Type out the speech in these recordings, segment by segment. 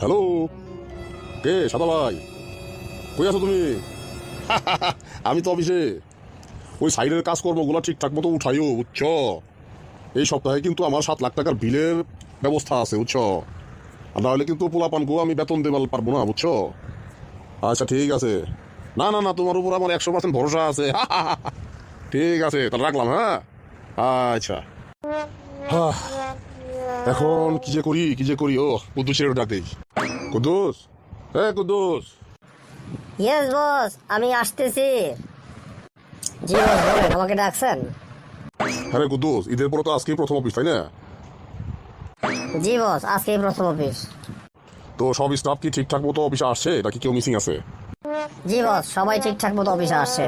Hello? কে, সাদা ভাই? কই আছো তুমি? আমি তো অফিসে। ওই সাইডের কাজ কাজকর্মগুলো ঠিকঠাক মতো উঠাইও, বুঝছ? এই সপ্তাহে কিন্তু আমার সাত লাখ টাকার বিলের ব্যবস্থা আছে, বুঝছ? আর নাহলে কিন্তু পোলাপানকেও আমি বেতন দেবার পারব না, বুঝছ? আচ্ছা ঠিক আছে। না না না, তোমার উপর আমার একশো পার্সেন্ট ভরসা আছে। ঠিক আছে, তাহলে রাখলাম হ্যাঁ? আচ্ছা। এখন কি যে করি, কি যে করি, ও কুদ্দুসের ডাক দেই কুদ্দুস হ্যাঁ কুদ্দুস ইয়েস বস আমি আসতেছি। জি বস বলেন আমাকে ডাকছেন? হ্যাঁ রে কুদ্দুস ঈদের পরে তো আজকেই প্রথম অফিস তাই না? জি বস আজকেই প্রথম অফিস তো সব স্টাফ কি ঠিকঠাক মতো অফিসে আসছে নাকি কেউ মিসিং আছে? জি বস সবাই ঠিকঠাক মতো অফিসে আসছে।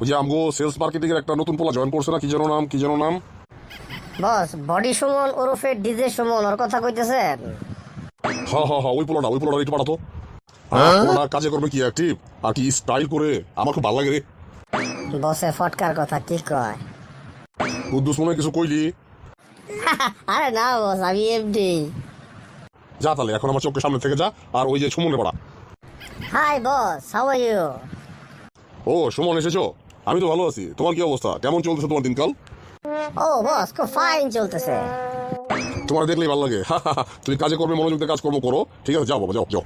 ওই যে আমগো সেলস মার্কেটিং এর একটা নতুন পোলা জয়েন করছে না কি যেন নাম কি যেন নাম? বস বডি সুমন ওরফে ডিজে সুমন ওর কথা কইতেছেন? হ্যাঁ হ্যাঁ হ্যাঁ ওই পোলাটা ওই পোলাটা একটু পাঠাতো। পোলাটা কাজে করবে কি অ্যাক্টিভ আর কি স্টাইল করে? আমার খুব ভালো লাগে রে। বসে ফটকার কথা কি কয়? কুদ্দুস মনে কিছু কইলি? আরে না বস আমি এমডি যা তাহলে এখন আমার চোখের সামনে থেকে যা আর ওই যে সুমনে পড়া। Hi boss how are you ও সুমন এসেছ? আমি তো ভালো আছি। তোমার কি অবস্থা? কেমন চলতেছে তোমার দিনকাল? ও বস খুব ফাইন চলতেছে। তোমার দেখলেই ভালো লাগে। তুমি কাজে করবে মনোযোগ দিয়ে কাজকর্ম করো। ঠিক আছে যাও বাবা যাও যাও।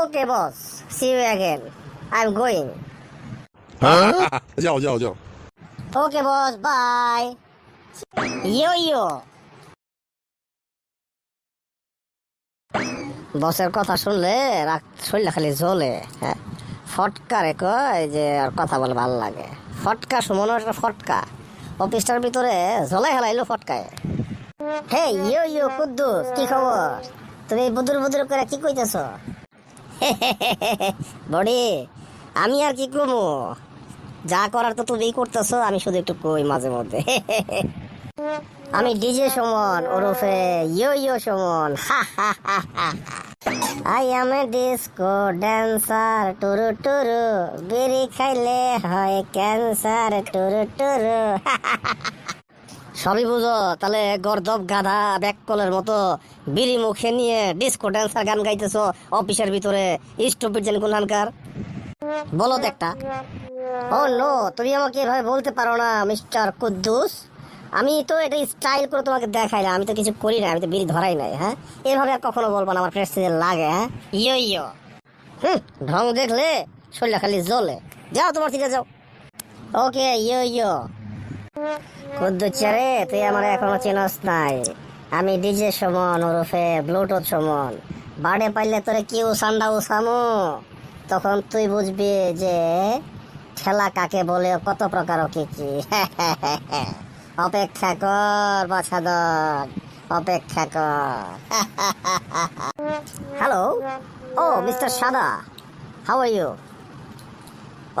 Okay boss see you again I am going যাও যাও যাও। ওকে বস বাই ইয়ো ইয়ো বসের কথা শুনলে রাগ শরীরটা খালি জ্বলে হ্যাঁ? ফটকারে কয় যে আর কথা বলে ভালো লাগে। ফটকা একটা ফটকা। অফিসটার ভিতরে জ্বলাই হেলাইলো ফটকায়। হে ইয়ো ইয়ো কুদ্দুস কি খবর? তুমি বুদুর বুদুর করে কি কইতেছ? বডি, আমি আর কি কমু? যা করার তো তুমিই করতেছো, আমি শুধু একটু কই মাঝে মধ্যে। আমি ডিজে সমন, ওরফে yo yo Suman. I am a disco dancer, true টুরু। বিড়ি খাইলে হয় ক্যান্সার, টুরু টুরু। সবই বুঝো। তাহলে গর্দব গাধা ব্যাককলের মতো বিড়ি মুখে নিয়ে ডিস্কো ড্যান্সার গান গাইতেছো অফিসের ভিতরে স্টুপিড যেন কোনখানকার বলো একটা। ও নো, তুমি আমাকে এভাবে বলতে পারো না, মিস্টার কুদ্দুস। আমি তো এটা স্টাইল করে তোমাকে দেখাই না, আমি তো কিছু করি না, আমি তো বিড়ি ধরাই নাই হ্যাঁ? এভাবে আর কখনো বলব না, আমার প্রেস্টিজের লাগে হ্যাঁ? ইয়ো ইয়ো। হুম, ঢং দেখলে শরীরটা খালি জ্বলে। যাও তোমার থেকে যাও। ওকে, ইয়ো ইয়ো। কুদ্দুস রে তুই আমার এখনও চেনস নাই। আমি ডিজে সুমন, ওরফে ব্লুটুথ সুমন। বাড়ে পাইলে তোরে কি উসান্ডা উসামু তখন তুই বুঝবি যে খেলা কাকে বলে, কত প্রকার কি কি। অপেক্ষা কর বাছাদর অপেক্ষা কর। হ্যালো? ও, মিস্টার সাদা। How are you?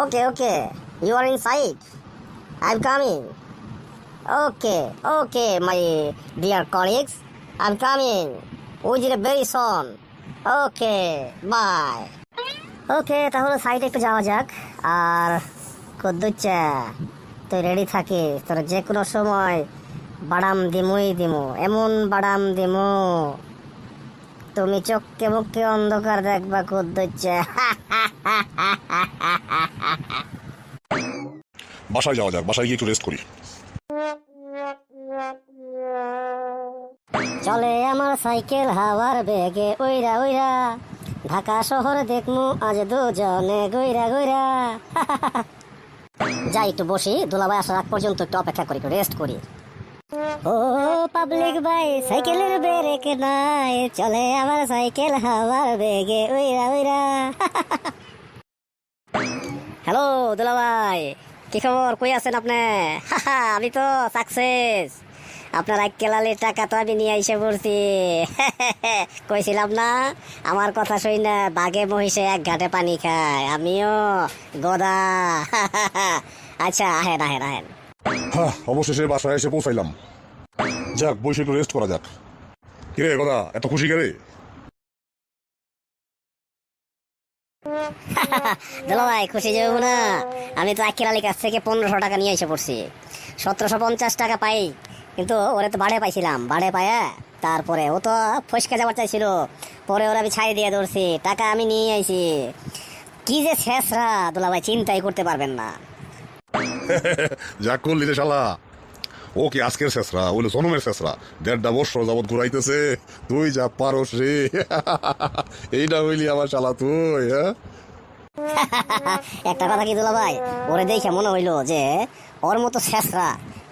Okay okay. You are inside I am coming. Okay, okay, my dear colleagues. I'm coming. With you very soon. Okay, bye. Okay তাহলে সাইডে একটু যাওয়া যাক আর কদ্দুচ্চা তুই রেডি থাকিস তোর যে কোনো সময় বাদাম দিমুই দিমু এমন বাদাম দিমু তুমি চোখকে মুখকে অন্ধকার দেখবা কদ্দুচ্চা বাসায় যাওয়া যাক বাসায় গিয়ে একটু রেস্ট করি চলে আমার সাইকেল হাওয়ার বেগে ওইরা ওইরা ঢাকা শহর দেখমু আজ দুজনে গইরা গইরা। যাই একটু বসি, দুলাভাই আসার আগ পর্যন্ত একটু অপেক্ষা করি রেস্ট করি। ও পাবলিক ভাই, সাইকেলের ব্রেক নাই। চলে আমার সাইকেল হাওয়ার বেগে ওইরা ওইরা হ্যালো দুলাভাই। কি খবর? কই আছেন আপনি? আমি তো সাকসেস আপনার এক কেলালির টাকা তো আমি নিয়ে এসে পড়ছি। কইছিলাম না আমার কথা শুই না বাঘে মহিষে এক ঘাটে পানি খায় আমিও গদা। আচ্ছা আহেন আহেন আহেন। হ্যাঁ অবশেষে বাসায় এসে পৌঁছাইলাম। যাক বসে একটু রেস্ট করা যাক। কিরে কথা এত খুশি কে রে? ভাই খুশি যাব না। আমি তো আলীর কাছ থেকে পনেরোশো টাকা নিয়ে এসে পড়ছি। সতেরোশো পঞ্চাশ টাকা পাই। কিন্তু ওরে তো বাড়ে পাইছিলাম বাড়ে পায়া। তারপরে ও তো ফসকে যাওয়ার চাইছিল। পরে ওরা আমি ছাই দিয়ে ধরছি টাকা আমি নিয়ে আইছি। কি যে শেষরা দুলা ভাই চিন্তাই করতে পারবেন না। যা করলি রে শালা। ও কি আজকের শেষরা ওইলো জনমের শেষরা দেড়টা বছর যাবৎ ঘুরাইতেছে তুই যা পারস রে। এইটা হইলি আমার শালা তুই হ্যাঁ? একটা কথা কি দুলা ভাই ওরে দেখে মনে হইল যে ওর মতো শেষরা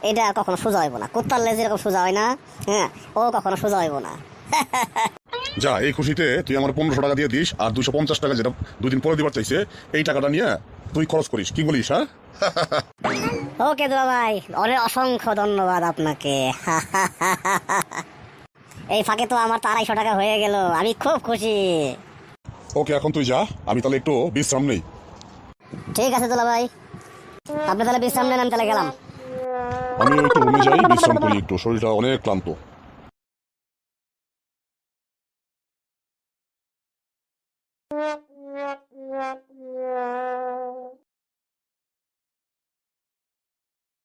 এটা কখনো সোজা হইব না। কুত্তার লেজ এরকম সোজা হয় না হ্যাঁ ও কখনো সোজা হইব না। যা এই খুশিতে তুই আমার পনেরোশো টাকা দিয়ে দিস আর দুশো পঞ্চাশ টাকা যেটা দুদিন পরে দিবার চাইছে এই টাকাটা নিয়ে তুই খরচ করিস। কি বলিস হ্যাঁ? ওকে দুলা ভাই অনেক অসংখ্য ধন্যবাদ আপনাকে। এই ফাঁকে তো আমার তো আড়াইশো টাকা হয়ে গেল আমি খুব খুশি। ওকে এখন তুই যা আমি তাহলে একটু বিশ্রাম নেই। ঠিক আছে দুলা ভাই আপনি তাহলে বিশ্রাম নেন, আমি তাহলে গেলাম। আমি একটু রুমে যাই, বিশ্রাম করি, একটু। শরীরটা অনেক ক্লান্ত।